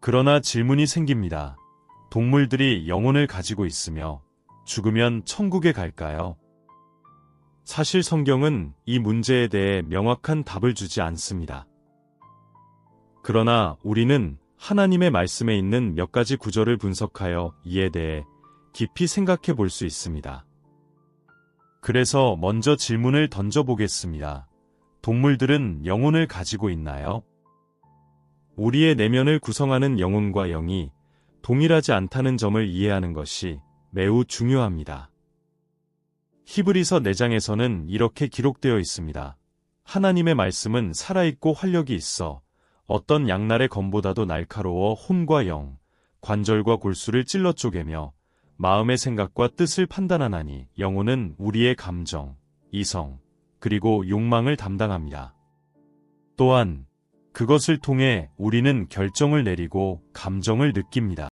그러나 질문이 생깁니다. 동물들이 영혼을 가지고 있으며 죽으면 천국에 갈까요? 사실 성경은 이 문제에 대해 명확한 답을 주지 않습니다. 그러나 우리는 하나님의 말씀에 있는 몇 가지 구절을 분석하여 이에 대해 깊이 생각해 볼 수 있습니다. 그래서 먼저 질문을 던져보겠습니다. 동물들은 영혼을 가지고 있나요? 우리의 내면을 구성하는 영혼과 영이 동일하지 않다는 점을 이해하는 것이 매우 중요합니다. 히브리서 4장에서는 이렇게 기록되어 있습니다. 하나님의 말씀은 살아있고 활력이 있어 어떤 양날의 검보다도 날카로워 혼과 영, 관절과 골수를 찔러 쪼개며 마음의 생각과 뜻을 판단하나니 영혼은 우리의 감정, 이성, 그리고 욕망을 담당합니다. 또한 그것을 통해 우리는 결정을 내리고 감정을 느낍니다.